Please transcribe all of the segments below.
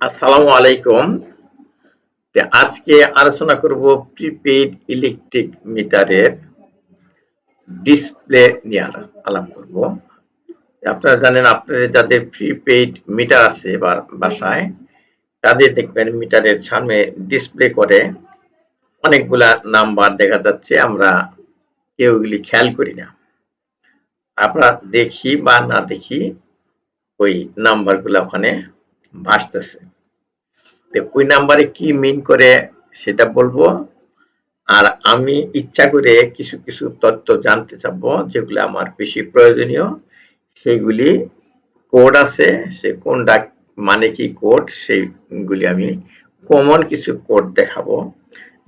আসসালামু আলাইকুম। আজকে আলোচনা করব প্রিপেইড ইলেকট্রিক মিটারের ডিসপ্লে আলা- আলাপ করব। আপনারা জানেন, আপনাদের যাদের প্রিপেইড মিটার আছে বাসায়, তাদের দেখবেন মিটারের সামনে ডিসপ্লে করে অনেকগুলা নাম্বার দেখা যাচ্ছে, আমরা কেউ এগুলি খেয়াল করি না। আমরা দেখি বা না দেখি ওই নাম্বারগুলো ওখানে ভাসতেছে তো ওই নাম্বারে কি মিন করে সেটা বলব। আর আমি ইচ্ছা করে কিছু কিছু তথ্য জানতে চাবো, যেগুলো আমার বেশি প্রয়োজনীয়। সেগুলি কোড আছে, সে কোনটা মানে কি কোড, সেইগুলি আমি কমন কিছু কোড দেখাবো।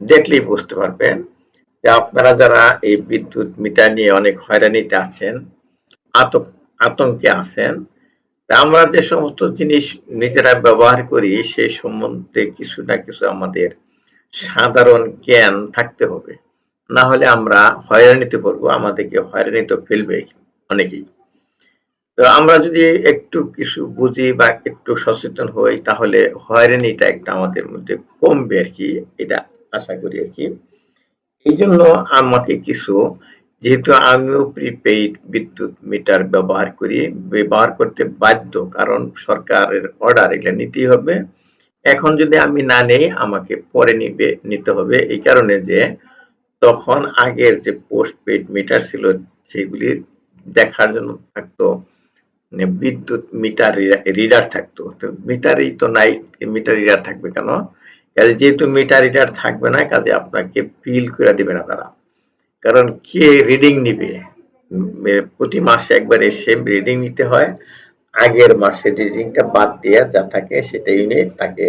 দেখলেই বুঝতে পারবেন। যে আপনারা যারা এই বিদ্যুৎ মিটার নিয়ে অনেক হয়রানিতে আছেন আতঙ্ক আছেন আমরা যে সমস্ত জিনিস নিজেরা ব্যবহার করি সেই সম্বন্ধে কিছু না কিছু আমাদের সাধারণ জ্ঞান থাকতে হবে। না হলে আমরা হয়রানিতে পড়ব, আমাদেরকে হয়রানিতে ফেলবে অনেকেই। তো আমরা যদি একটু কিছু বুঝি বা একটু সচেতন হই, তাহলে হয়রানিটা একটা আমাদের মধ্যে কমবে আর কি, এটা আশা করি আর কি। এই জন্য আমাকে কিছু যেহেতু আমিও প্রিপেইড বিদ্যুৎ মিটার ব্যবহার করি, ব্যবহার করতে বাধ্য, কারণ সরকারের অর্ডার এগুলো নিতেই হবে। এখন যদি আমি না নেই, আমাকে পরে নিবে, নিতে হবে। এই কারণে যে তখন আগের যে পোস্ট পেইড মিটার ছিল, সেগুলি দেখার জন্য থাকতো মানে বিদ্যুৎ মিটার রিডার থাকতো। তো মিটারই তো নাই মিটার রিডার থাকবে কেন? কাজে যেহেতু মিটার রিডার থাকবে না, কাজে আপনাকে বিল করে দিবে না তারা। কারণ কে রিডিং নিবে? প্রতি মাসে একবার এসে রিডিং নিতে হয়। আগের মাসে রিডিংটা বাদ দিয়ে যা থাকে সেটা ইউনিট তাকে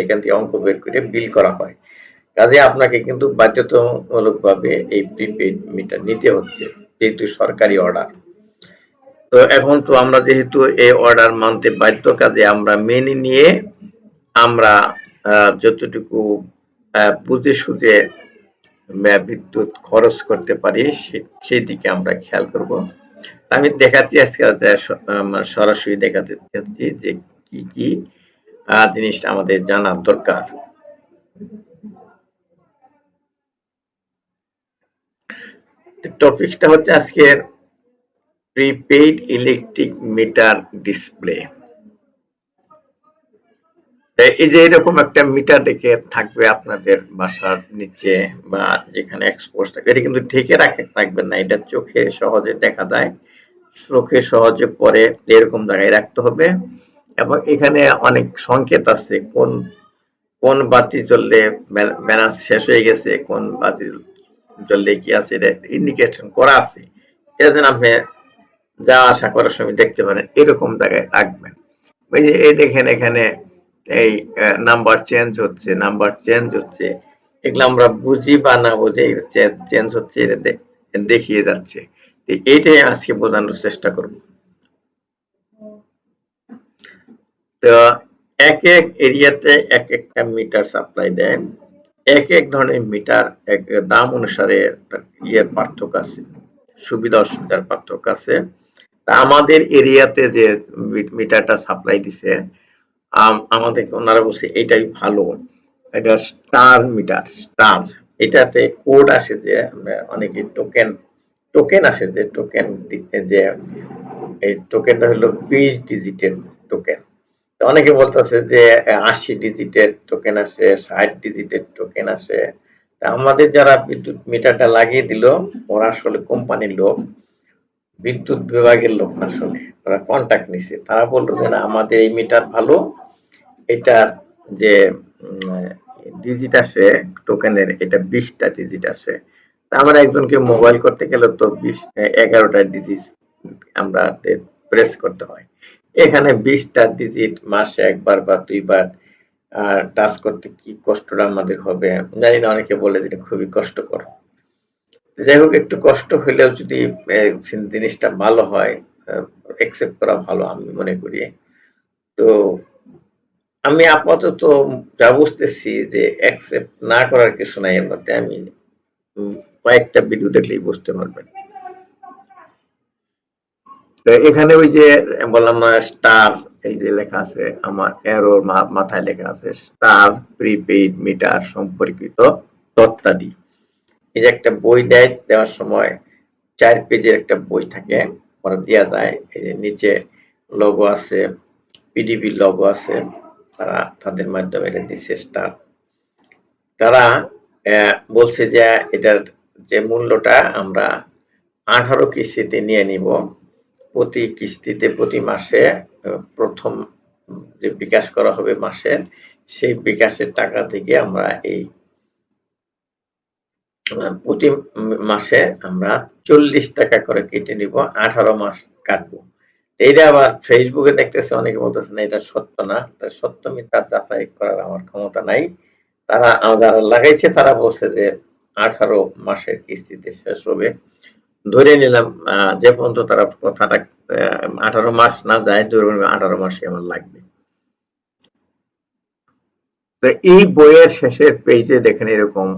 এখান থেকে অঙ্ক বের করে বিল করা হয়। কাজে আপনাকে কিন্তু বাধ্যতামূলকভাবে এই প্রিপেড মিটার নিতে হচ্ছে, যেহেতু সরকারি অর্ডার তো এখন তো আমরা যেহেতু এই অর্ডার মানতে বাধ্য, কাজে আমরা মেনে নিয়ে আমরা যতটুকু বুঝে সুঝে বিদ্যুৎ খরচ করতে পারি সেই দিকে আমরা খেয়াল করব। আমি দেখাচ্ছি আজকে সরাসরি দেখাতে চাচ্ছি যে কি কি জিনিসটা আমাদের জানার দরকার। টপিকটা হচ্ছে আজকের প্রিপেইড ইলেকট্রিক মিটার ডিসপ্লে এই যে এরকম একটা মিটার দেখে থাকবে আপনাদের বাসার নিচে বা যেখানে এক্সপোজ থাকবে, এটা কিন্তু ঢেকে রাখে, রাখবেন না, এটা চোখে সহজে দেখা যায়, চোখে সহজে পরে এরকম জায়গায় রাখতে হবে। এবং এখানে অনেক সংকেত আছে, কোন কোন বাতি জ্বললে ব্যালেন্স শেষ হয়ে গেছে, কোন বাতি জ্বললে কি আছে, এটা ইন্ডিকেশন করা আছে। এটা যেন আপনি যা আশা করার সময় দেখতে পারেন, এরকম জায়গায় রাখবেন। ওই যে, এই দেখেন এখানে এই নাম্বার চেঞ্জ হচ্ছে নাম্বার চেঞ্জ হচ্ছে। এগুলো আমরা বুঝি বা না বুঝি চেঞ্জ হচ্ছে দেখিয়ে যাচ্ছে। এইটাই আজকে বোঝানোর চেষ্টা করব। তো এক এক এরিয়াতে এক একটা মিটার সাপ্লাই দেয় এক এক ধরনের মিটার এক দাম অনুসারে ইয়ের পার্থক্য আছে, সুবিধা অসুবিধার পার্থক্য আছে। আমাদের এরিয়াতে যে মিটারটা সাপ্লাই দিছে আম- আমাদের ওনারা বলছে, এটাই ভালো। এটা স্টার মিটার স্টার এটাতে কোড আসে যে, আমরা অনেকে টোকেন টোকেন আসে যে টোকেন যে, এই টোকেনটা হলো বিশ ডিজিটের টোকেন তো অনেকে বলতেছে যে, আশি ডিজিটের টোকেন আসে, ষাট ডিজিটের টোকেন আসে। তা আমাদের যারা বিদ্যুৎ মিটারটা লাগিয়ে দিল, ওরা আসলে কোম্পানির লোক, বিদ্যুৎ বিভাগের লোক না আসলে। ওরা কন্ট্যাক্ট নিছে। তারা বলল যে, না, আমাদের এই মিটার ভালো এটার যে ডিজিট আসে টোকেনের এটা বিশটা ডিজিট আসে। তা আমরা একজনকে মোবাইল করতে গেলে তো বিশ, এগারোটা ডিজিট আমরা প্রেস করতে হয়। এখানে বিশটা ডিজিট মাসে একবার বা দুইবার টাচ করতে কি কষ্টটা আমাদের হবে, জানি না, অনেকে বলে যে এটা খুবই কষ্টকর। যাই হোক, একটু কষ্ট হলেও যদি জিনিসটা ভালো হয় একসেপ্ট করা ভালো আমি মনে করি। তো আমি আপাতত যা বুঝতেছি যে অ্যাকসেপ্ট না করার কিছু নাই, এর মধ্যে আমি কয়েকটা ভিডিও দেখলেই বুঝতে পারবেন। এখানে ওই যে বললাম না স্টার এই যে লেখা আছে, আমার এরোর মাথায় লেখা আছে স্টার প্রিপেইড মিটার সম্পর্কিত তথ্যাদি। এই যে একটা বই দেয়, দেওয়ার সময় চার পেজের একটা বই থাকে, ওরা দেওয়া যায়, এই যে নিচে লোগো আছে পিডিবি লোগো আছে তারা তাদের মাধ্যমে এটা দিচ্ছে স্টার তারা বলছে যে এটার যে মূল্যটা আমরা আঠারো কিস্তিতে নিয়ে নিব, প্রতি কিস্তিতে, প্রতি মাসে প্রথম যে বিকাশ করা হবে মাসের সেই বিকাশের টাকা থেকে আমরা এই প্রতি মাসে আমরা চল্লিশ টাকা করে কেটে নিব, আঠারো মাস কাটবো। এইটা আবার ফেসবুকে দেখতেছে, অনেকে বলতেছে, না, এটা সত্য না। তা সত্য মিথ্যা যাচাই করার আমার ক্ষমতা নাই। তারা যারা লাগাইছে, তারা বলছে যে আঠারো মাসের কিস্তিতে শেষ হবে। ধরে নিলাম যে পর্যন্ত তারা কথাটা আঠারো মাস না যায় ধরে আঠারো মাসে আমার লাগবে। তো এই বইয়ের শেষের পেজে দেখেন এরকম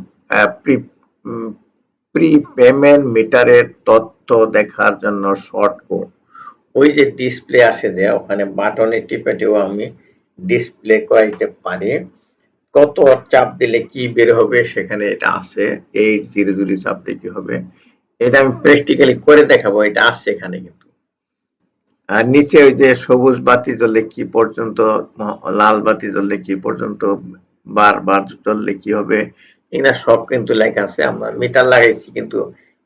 প্রি পেমেন্ট মিটারের তথ্য দেখার জন্য শর্ট ওই যে ডিসপ্লে আসে যে, ওখানে বাটনে টিপেটেও আমি ডিসপ্লে করাইতে পারি। কত চাপ দিলে কি বের হবে সেখানে এটা আছে। এইট জিরো জিরো চাপ কি হবে? এটা আমি প্র্যাকটিক্যালি করে দেখাবো, এটা আছে এখানে কিন্তু। আর নিচে ওই যে সবুজ বাতি জ্বললে কি পর্যন্ত, লাল বাতি জ্বললে কি পর্যন্ত, বারবার জ্বললে কি হবে? এগুলা সব কিন্তু লেখা আছে, আমরা মিটার লাগাইছি কিন্তু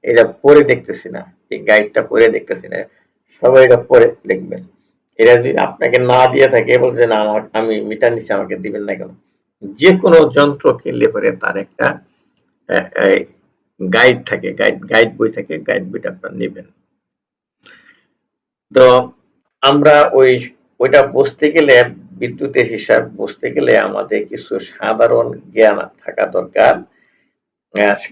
এটা পরে দেখতেছি না, এই গাইডটা পরে দেখতেছি না। সবাই এটা পরে দেখবেন। এটা যদি আপনাকে না দিয়ে থাকে, বলছে, না, আমার, আমি মিটার নিচে আমাকে দিবেন না কেন? যে কোনো যন্ত্র কিনলে পরে তার একটা গাইড থাকে গাইড গাইড বই থাকে গাইড বইটা আপনার নেবেন। তো আমরা ওই, ওইটা বুঝতে গেলে, বিদ্যুতের হিসাব বুঝতে গেলে আমাদের কিছু সাধারণ জ্ঞান থাকা দরকার।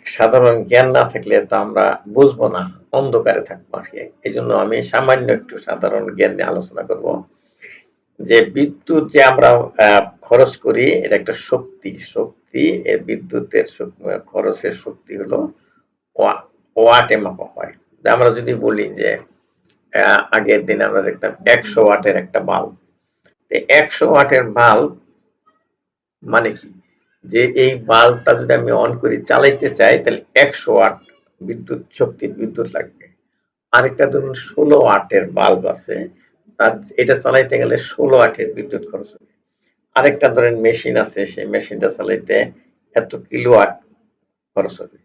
সাধারণ জ্ঞান না থাকলে তো আমরা বুঝব না, অন্ধকারে থাকব আর এই জন্য আমি সামান্য একটু সাধারণ জ্ঞান নিয়ে আলোচনা করব। যে বিদ্যুৎ যে আমরা খরচ করি, এটা একটা শক্তি। শক্তি, এর বিদ্যুতের খরচের শক্তি হলো ওয়া- ওয়াটে মাপা হয়। আমরা যদি বলি যে আগের দিন আমরা দেখতাম একশো ওয়াটের একটা বাল্ব। একশো ওয়াটের বাল্ব মানে কি? যে এই বাল্বটা যদি আমি অন করি চালাইতে চাই, তাহলে একশো ওয়াট বিদ্যুৎ শক্তি বিদ্যুৎ লাগবে। আরেকটা ধরুন ষোলো ওয়াটের বাল্ব আছে, তার এটা চালাইতে গেলে ষোলো ওয়াটের বিদ্যুৎ খরচ হবে। আরেকটা ধরেন মেশিন আছে, সেই মেশিনটা চালাইতে এত কিলোওয়াট খরচ হবে।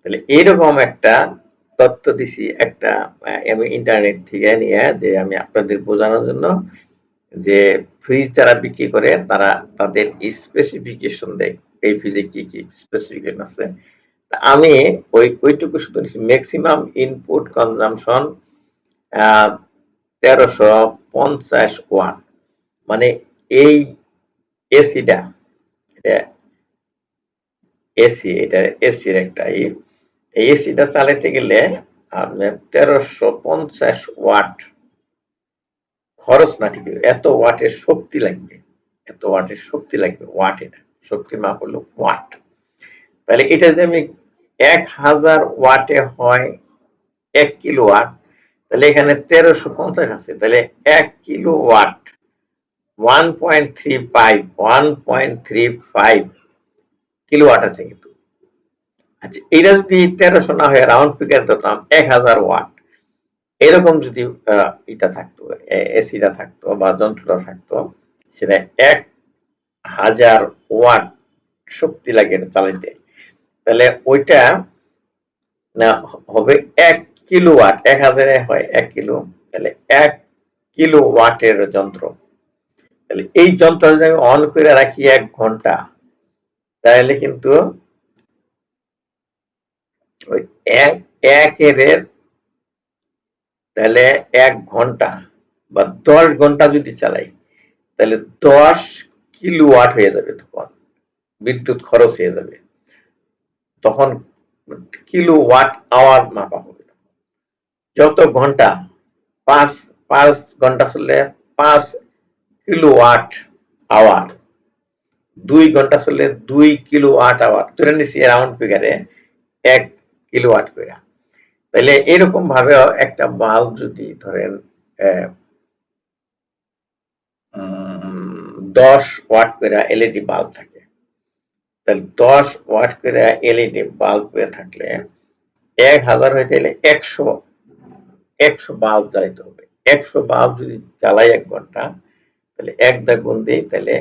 তাহলে এইরকম একটা তথ্য দিছি একটা আমি ইন্টারনেট থেকে নিয়ে যে আমি আপনাদের বোঝানোর জন্য যে ফ্রিজ যারা বিক্রি করে, তারা তাদের স্পেসিফিকেশন দেয় এই ফ্রিজে কি কি স্পেসিফিকেশন আছে। আমি ওই, ওইটুকু শুধু ম্যাক্সিমাম ইনপুট কনজামশন তেরোশো পঞ্চাশ ওয়াট মানে এই এসিটা এটা এসি এটা এসির একটা এই এসিটা চালাতে গেলে আপনার তেরোশো পঞ্চাশ ওয়াট খরচ না ঠিক, এত ওয়াটের শক্তি লাগবে, এত ওয়াটের শক্তি লাগবে, ওয়াট এটা শক্তির মাপ হলো ওয়াট। তাহলে এটা যদি আমি এক হাজার ওয়াটে হয়, এক কিলো ওয়াট তাহলে এখানে তেরোশো পঞ্চাশ আছে, তাহলে এক kilowatt one point three five one point three five kilowatt আছে কিন্তু। আচ্ছা এটা যদি তেরোশো না হয়ে রাউন্ড ফিগার দিতাম এক হাজার ওয়াট। এরকম যদি এটা থাকতো এসিটা থাকতো বা যন্ত্রটা থাকতো, সেটা এক হাজার ওয়াট শক্তি লাগে এটা চালাইতে, তাহলে ওইটা, না, হবে এক কিলো ওয়াট এক হাজারে হয় এক কিলো, তাহলে এক কিলো ওয়াটের যন্ত্র। তাহলে এই যন্ত্র যদি আমি অন করে রাখি এক ঘণ্টা, তাহলে কিন্তু ওই এক, একের তাহলে এক ঘণ্টা বা দশ ঘণ্টা যদি চালাই, তাহলে দশ কিলো ওয়াট হয়ে যাবে তখন, বিদ্যুৎ খরচ হয়ে যাবে। তখন কিলো ওয়াট আওয়ার মাপা হবে যত ঘণ্টা, পাঁচ পাঁচ ঘণ্টা চললে পাঁচ কিলো ওয়াট আওয়ার। দুই ঘণ্টা চললে দুই কিলো ওয়াট আওয়ার। ধরে নিচ্ছি রাউন্ড ফিগারে এক কিলো ওয়াট করে। তাহলে এরকম ভাবে একটা বাল্ব যদি ধরেন দশ ওয়াট করে এলইডি বাল্ব থাকে। তাহলে দশ ওয়াট করে এলইডি বাল্ব হয়ে থাকলে এক হাজার হয়ে গেলে একশো একশো বাল্ব জ্বালাইতে হবে। একশো বাল্ব যদি জ্বালাই এক ঘণ্টা, তাহলে এক দা গুণ দিই, তাহলে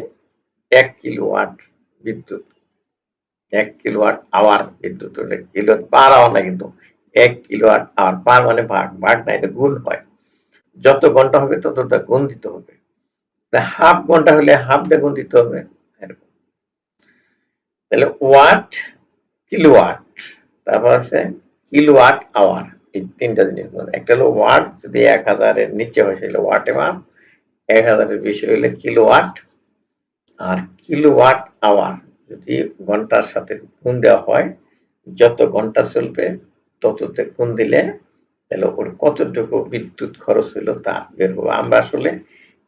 এক কিলো ওয়াট বিদ্যুৎ, এক কিলো ওয়াট আওয়ার বিদ্যুৎ কিলো পার আওয়ার না কিন্তু এক কিলো আওয়ার পার মানে ভাগ ভাগ না, এটা গুণ হয়। যত ঘণ্টা হবে ততটা গুণ দিতে হবে হাফ ঘণ্টা হলে হাফটা গুণ দিতে হবে, এরকম। তাহলে ওয়াট কিলোওয়াট, তারপর আছে কিলোওয়াট আওয়ার, এই তিনটা জিনিস একটা হলো ওয়াট, যদি এক হাজারের নিচে হয় সেটা ওয়াটে মাপ, এক হাজারের বেশি হলে কিলোওয়াট, আর কিলোওয়াট আওয়ার যদি ঘণ্টার সাথে গুণ দেওয়া হয়, যত ঘণ্টা চলবে তততে গুণ দিলে? তাহলে ওর কতটুকু বিদ্যুৎ খরচ হলো তা বের হবে। আমরা আসলে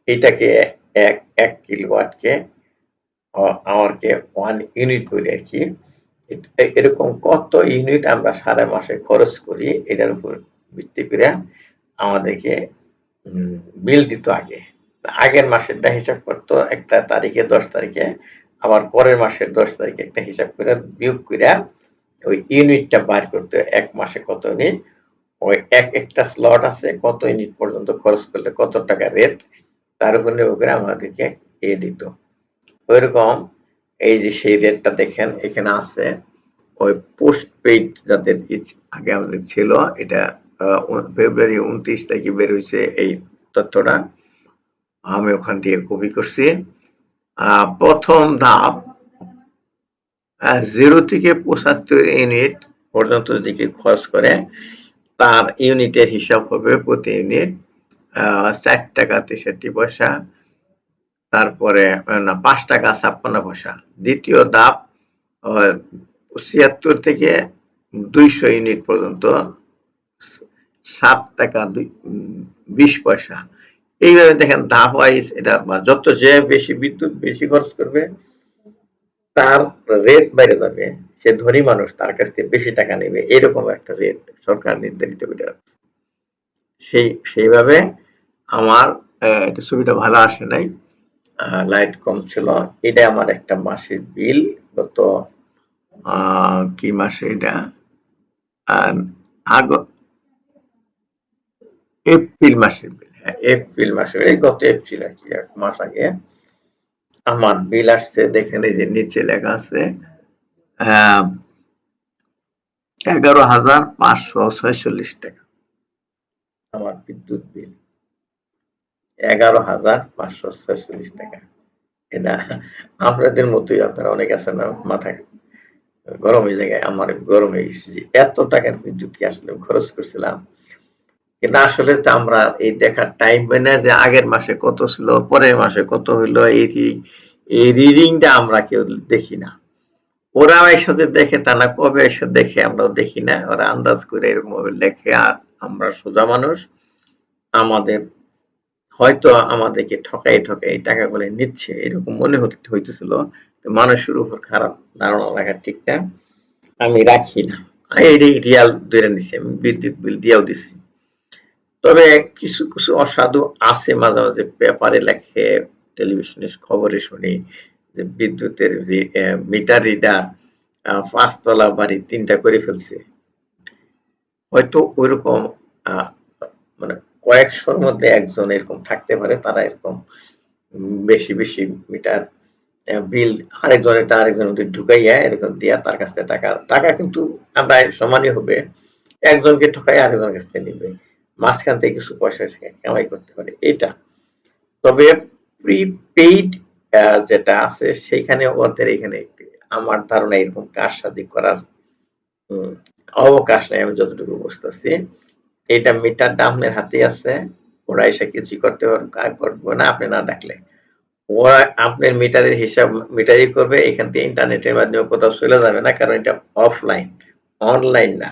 এটাকে এক এক কিলোওয়াটকে আওয়ারকে ওয়ান ইউনিট করি আর কি। এরকম কত ইউনিট আমরা সারা মাসে খরচ করি, এটার উপর ভিত্তি করে আমাদেরকে বিল দিত আগে। আগের মাসেরটা হিসাব করতো, একটা তারিখে দশ তারিখে, আবার পরের মাসের দশ তারিখে একটা হিসাব করে বিয়োগ করে ওই ইউনিটটা বার করতে এক মাসে কত ইউনিট ওই এক, একটা স্লট আছে, কত ইউনিট পর্যন্ত খরচ করলে কত টাকা রেট তার উপর নির্ভর আমাদেরকে এ দিত। ওইরকম, এই যে সেই রেটটা দেখেন, এখানে আছে, ওই পোস্ট পেইড যাদের আগে আমাদের ছিল, এটা ফেব্রুয়ারি উনত্রিশ তারিখে বের হয়েছে এই তথ্যটা। আমি ওখান থেকে কপি করছি। প্রথম ধাপ জিরো থেকে পঁচাত্তর ইউনিট পর্যন্ত যদি খরচ করে তার ইউনিটের হিসাব হবে প্রতি ইউনিট চার টাকা তেষট্টি পয়সা তারপরে না পাঁচ টাকা ছাপ্পান্ন পয়সা। দ্বিতীয় আহ, ছিয়াত্তর থেকে দুইশো ইউনিট পর্যন্ত সাত টাকা বিশ পয়সা। এইভাবে দেখেন ধাপ ওয়াইজ এটা যত যে বেশি বিদ্যুৎ বেশি খরচ করবে তার রেট বেড়ে যাবে, সে ধনী মানুষ, তার কাছ থেকে বেশি টাকা নেবে, এরকম একটা রেট সরকার নির্ধারিত করে রাখছে সেই, সেইভাবে আমার এটা ছবিটা ভালো আসে নাই। লাইট কম ছিল। এটা আমার একটা মাসের বিল গত কি মাসে এটা? আগ, এপ্রিল মাসের বিল হ্যাঁ এপ্রিল মাসের গত এপ্রিল আর কি, এক মাস আগে। আমার বিল আসছে, দেখেন এই যে নিচে লেখা আছে এগারো হাজার পাঁচশো ছয়চল্লিশ টাকা। আমার বিদ্যুৎ বিল, এগারো হাজার পাঁচশো ছয়চল্লিশ টাকা। এটা আপনাদের মতোই, আপনারা অনেক আছেন না, মাথা গরম হয়ে জায়গায় আমার গরম হয়ে গেছে এত টাকার বিদ্যুৎ কি আসলে খরচ করছিলাম? কিন্তু আসলে তো আমরা এই দেখার টাইম পাই না যে আগের মাসে কত ছিল, পরের মাসে কত হইল, এই এই রিডিংটা আমরা কেউ দেখি না। ওরা একসাথে দেখে, তা না, কবে এসে দেখে আমরাও দেখি না। ওরা আন্দাজ করে এরকম লেখে, আর আমরা সোজা মানুষ। আমাদের হয়তো আমাদেরকে ঠকাই ঠকাই এই টাকাগুলো নিচ্ছে, এরকম মনে হতে, হইতেছিল। মানুষের উপর খারাপ ধারণা রাখা ঠিক না। আমি রাখি না। এই রিয়াল ধরে নিছি, আমি বিদ্যুৎ বিল দিয়েও দিচ্ছি। তবে কিছু কিছু অসাধু আছে মাঝে মাঝে পেপারে লেখে টেলিভিশনে খবরে শুনি যে বিদ্যুতের মিটার রিডার পাঁচতলা বাড়ি তিনটা করে ফেলছে। হয়তো ওইরকম আহ, মানে কয়েকশোর মধ্যে একজন এরকম থাকতে পারে তারা এরকম বেশি বেশি মিটার বিল আরেকজনের আরেকজনের মধ্যে ঢুকাইয়া এরকম দিয়া তার কাছ থেকে টাকা টাকা কিন্তু আদায় সমানই হবে। একজনকে ঠকাই আরেকজনের কাছ থেকে নিবে। মাঝখান থেকে কিছু পয়সা কামাই করতে পারে, এটা। তবে প্রিপেইড যেটা আছে সেইখানে ওদের এখানে আমার ধারণা এরকম কারসাজি করার অবকাশ নেই, আমি যতটুকু বুঝতেছি। এটা মিটার ডামনের হাতে আছে, ওরা এসে কিছু করতে পারবে না, আপনি না ডাকলে। ওরা আপনার মিটারের হিসাব, মিটারই করবে, এখান থেকে ইন্টারনেটের মাধ্যমে কোথাও চলে যাবে না, কারণ এটা অফলাইন অনলাইন না।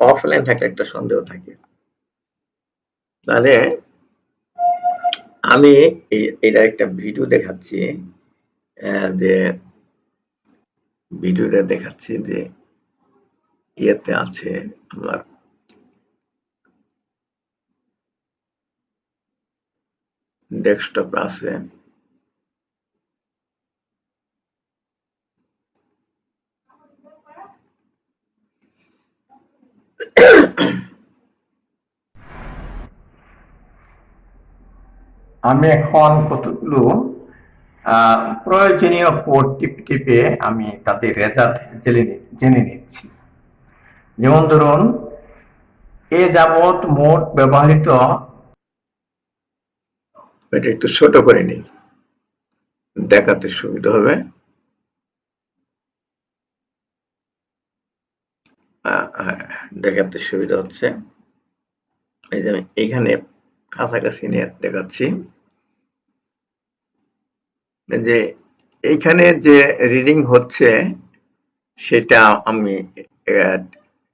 অফলাইন থাকলে একটা সন্দেহ থাকে। তাহলে আমি এটা একটা ভিডিও দেখাচ্ছি যে ভিডিওটা দেখাচ্ছি যে ইয়েতে আছে আমার ডেস্কটপ আছে। আমি এখন কতগুলো? প্রয়োজনীয় কোড টিপে টিপে আমি তাদের রেজাল্ট জেনে জেনে নিচ্ছি। যেমন ধরুন এ যাবৎ মোট ব্যবহৃত এটা একটু ছোট করে নিই। দেখাতে সুবিধা হবে। আহ, দেখাতে সুবিধা হচ্ছে। এই যে এখানে কাছাকাছি নিয়ে দেখাচ্ছি যে এইখানে যে রিডিং হচ্ছে সেটা আমি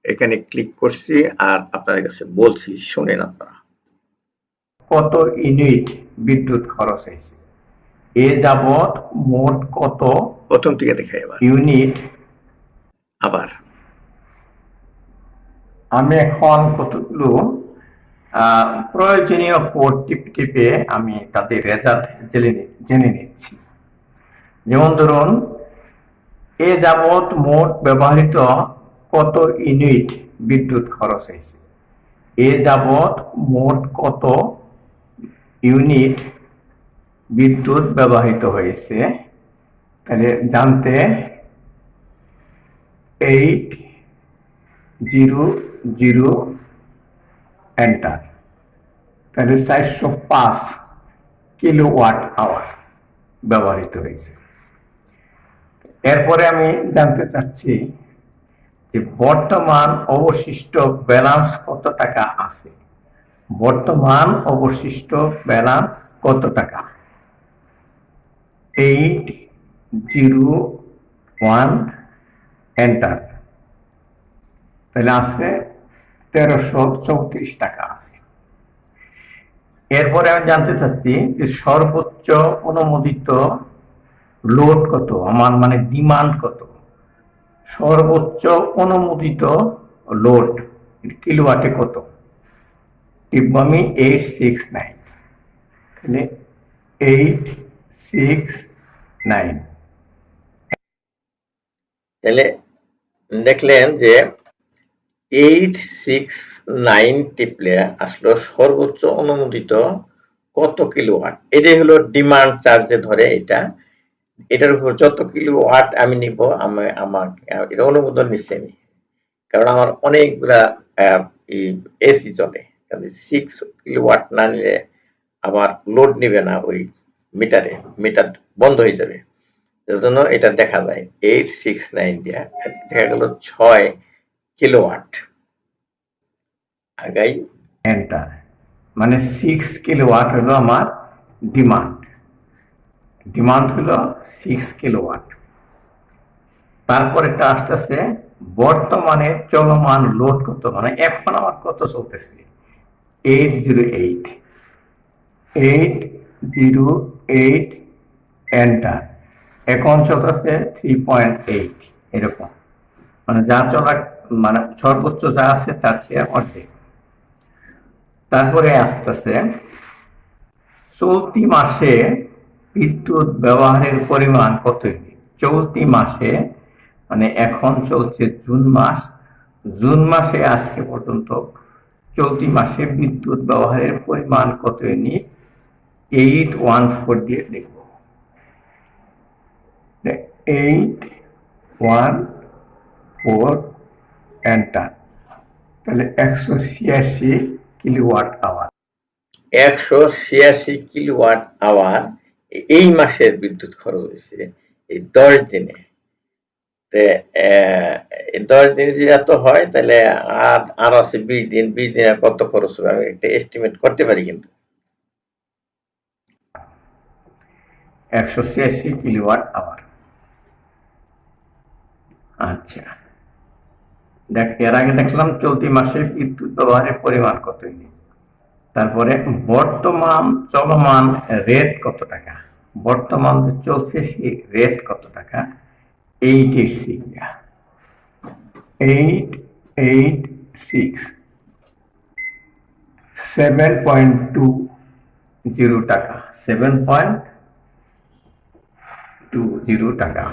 এখানে ক্লিক করছি আর আপনার কাছে বলছি শুনেন আপনারা। কত ইউনিট বিদ্যুৎ খরচ হয়েছে? এ যাবৎ মোট কত প্রথম থেকে দেখাই এবার। ইউনিট? আবার। আমি এখন কতগুলো প্রয়োজনীয় কোড টিপে টিপে আমি তাদের রেজাল্ট জেনে নিচ্ছি। যেমন ধরুন, এ যাবৎ মোট ব্যবহৃত কত ইউনিট বিদ্যুৎ খরচ হয়েছে? এ যাবৎ মোট কত ইউনিট বিদ্যুৎ ব্যবহৃত হয়েছে? তাহলে জানতে এইট জিরো জিরো এন্টার তাহলে চারশো পাঁচ কিলো ওয়াট আওয়ার ব্যবহৃত হয়েছে। এরপরে আমি জানতে চাচ্ছি যে বর্তমান অবশিষ্ট ব্যালেন্স কত টাকা আছে? বর্তমান অবশিষ্ট ব্যালেন্স কত টাকা? এইট জিরো ওয়ান এন্টার তাহলে আছে তেরোশো চৌত্রিশ টাকা আছে। এরপরে আমি জানতে চাচ্ছি যে সর্বোচ্চ অনুমোদিত লোড কত? আমার মানে ডিমান্ড কত? সর্বোচ্চ অনুমোদিত লোড কিলোওয়াটে কত? টিপব এইট সিক্স নাইন। তাহলে এইট সিক্স নাইন। তাহলে দেখলেন যে এইট সিক্স নাইন টিপলে আসলো সর্বোচ্চ অনুমোদিত কত কিলোওয়াট এটাই হলো ডিমান্ড চার্জে ধরে এটা। এটার উপর যত কিলোওয়াট আমি নিব, আমি আমার এটা অনুমোদন নিচ্ছে আমি। কারণ আমার অনেকগুলা এসি চলে। কাজে সিক্স কিলোওয়াট না নিলে আমার লোড নিবে না ওই মিটারে মিটার বন্ধ হয়ে যাবে। এর এটা দেখা যায়। এইট সিক্স নাইন দিয়া। দেখা গেল ছয় কিলোওয়াট আগাই এন্টার মানে সিক্স কিলোওয়াট হলো আমার ডিমান্ড ডিমান্ড হলো সিক্স কিলোওয়াট তারপরে এটা আসতেছে, বর্তমানে চলমান লোড কত? মানে এখন আমার কত চলতেছে? Eight zero eight eight zero eight enter এখন চলতেছে থ্রি পয়েন্ট এইট এরকম। মানে যা চলা মানে সর্বোচ্চ যা আছে তার চেয়ে অর্ধেক। তারপরে আসতেছে, চলতি মাসে বিদ্যুৎ ব্যবহারের পরিমাণ কত চলতি মাসে মানে এখন চলছে জুন মাস, জুন মাসে আজকে পর্যন্ত চলতি মাসে বিদ্যুৎ ব্যবহারের পরিমাণ কত ইউনিট এইট ওয়ান ফোর দিয়ে দেখব। এইট ওয়ান ফোর এন্টার তাহলে একশো ছিয়াশি কিলোওয়াট আওয়ার। একশো ছিয়াশি কিলোওয়াট আওয়ার এই মাসের বিদ্যুৎ খরচ হয়েছে এই দশ দিনে। দশ দিন যদি এত হয় তাহলে আর আর আছে বিশ দিন। বিশ দিনে কত খরচ হবে? আমি একটা এস্টিমেট করতে পারি কিন্তু। একশো ছিয়াশি কিলোওয়াট আওয়ার। আচ্ছা। দেখ, এর আগে দেখলাম চলতি মাসে বিদ্যুৎ ব্যবহারের পরিমাণ কত তারপরে বর্তমান চলমান রেট কত টাকা? বর্তমান যে চলছে সেই রেট কত টাকা? Eight eight six eight eight six seven point two zero টাকা। সেভেন পয়েন্ট টু জিরো টাকা।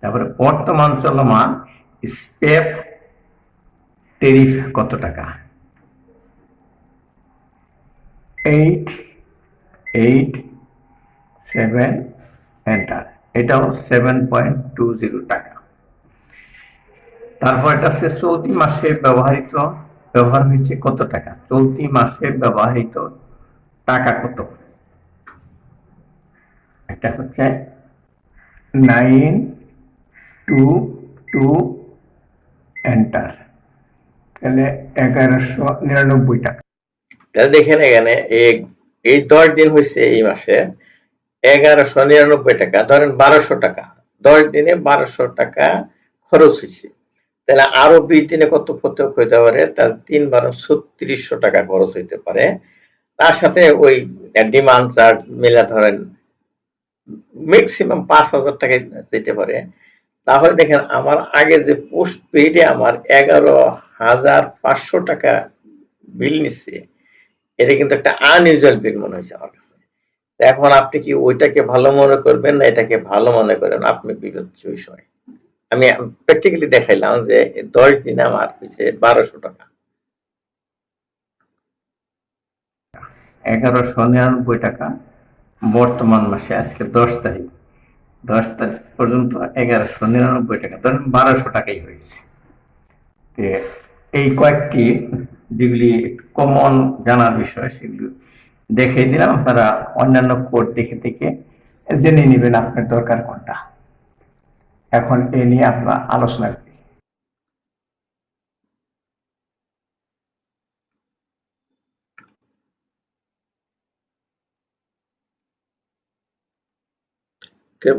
তারপরে বর্তমান চলমান স্পেপ টেরিফ কত টাকা? এইট এইট সেভেন এন্টার এটাও সেভেন পয়েন্ট টু জিরো টাকা। তারপর এটা আছে চলতি মাসে ব্যবহৃত, ব্যবহার হয়েছে কত টাকা? চলতি মাসে ব্যবহৃত টাকা কত? এটা হচ্ছে নাইন টু টু এন্টার তাহলে এগারোশো নিরানব্বই তাহলে দেখেন এখানে এই দশ দিন হয়েছে এই মাসে এগারোশো নিরানব্বই টাকা, ধরেন বারোশো টাকা। দশ দিনে বারোশো টাকা খরচ হয়েছে তাহলে আরও বিশ দিনে কত ক্ষতি হইতে পারে তার তিন বারো ছত্রিশশো টাকা খরচ হইতে পারে। তার সাথে ওই ডিমান্ড চার্জ মিলে ধরেন ম্যাক্সিমাম পাঁচ হাজার টাকা যেতে পারে। তাহলে দেখেন আমার আগে যে পোস্ট পেইডে আমার এগারো হাজার পাঁচশো টাকা বিল নিচ্ছে। এটা কিন্তু একটা আনইউজুয়াল বিল মনে হয়েছে আমার কাছে। এখন আপনি কি ওইটাকে ভালো মনে করবেন না এটাকে ভালো মনে করেন? আপনি বিবেচ্য বিষয়। আমি প্র্যাকটিক্যালি দেখাইলাম যে দশ দিনে আমার হয়েছে বারোশো টাকা। এগারোশো নিরানব্বই টাকা বর্তমান মাসে, আজকে দশ তারিখ। দশ তারিখ পর্যন্ত এগারোশো নিরানব্বই টাকা, ধরেন বারোশো টাকাই হয়েছে। এই কয়েকটি যেগুলি কমন জানার বিষয় সেগুলি দেখে দিলাম। আপনারা অন্যান্য কোড দেখে দেখে জেনে নেবেন আপনার দরকার কোনটা। এখন এ নিয়ে আমরা আলোচনা করি।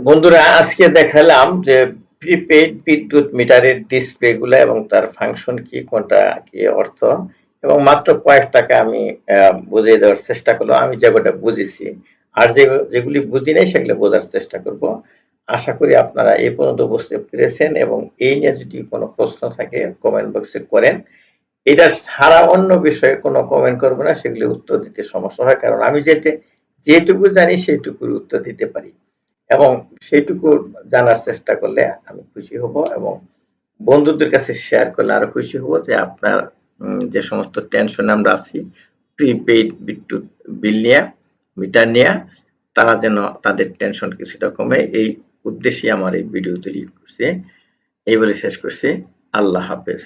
বন্ধুরা, আজকে দেখালাম যে প্রিপেড বিদ্যুৎ মিটারের ডিসপ্লে গুলো এবং তার ফাংশন কি, কোনটা, কি অর্থ? এবং মাত্র কয়েক টাকা আমি বুঝিয়ে দেওয়ার চেষ্টা করলাম আমি যেগুলো বুঝেছি আর যে, যেগুলি বুঝি নাই সেগুলো বোঝার চেষ্টা করব। আশা করি আপনারা এই পর্যন্ত বুঝতে পেরেছেন এবং এই নিয়ে যদি কোনো প্রশ্ন থাকে কমেন্ট বক্সে করেন। এটা ছাড়া অন্য বিষয়ে কোনো কমেন্ট করব না, সেগুলি উত্তর দিতে সমস্যা হয়। কারণ আমি যেতে যেটুকু জানি সেইটুকুর উত্তর দিতে পারি। এবং সেইটুকু জানার চেষ্টা করলে আমি খুশি হব এবং বন্ধুদের কাছে শেয়ার করলে আরও খুশি হব যে আপনার যে সমস্ত টেনশন আমরা আছি প্রিপেইড বিদ্যুৎ বিল নিয়ে মিটার নিয়ে, তারা যেন তাদের টেনশন কিছুটা কমে, এই উদ্দেশ্যে আমার এই ভিডিও তৈরি করছি। এই বলে শেষ করছি। আল্লাহ হাফেজ।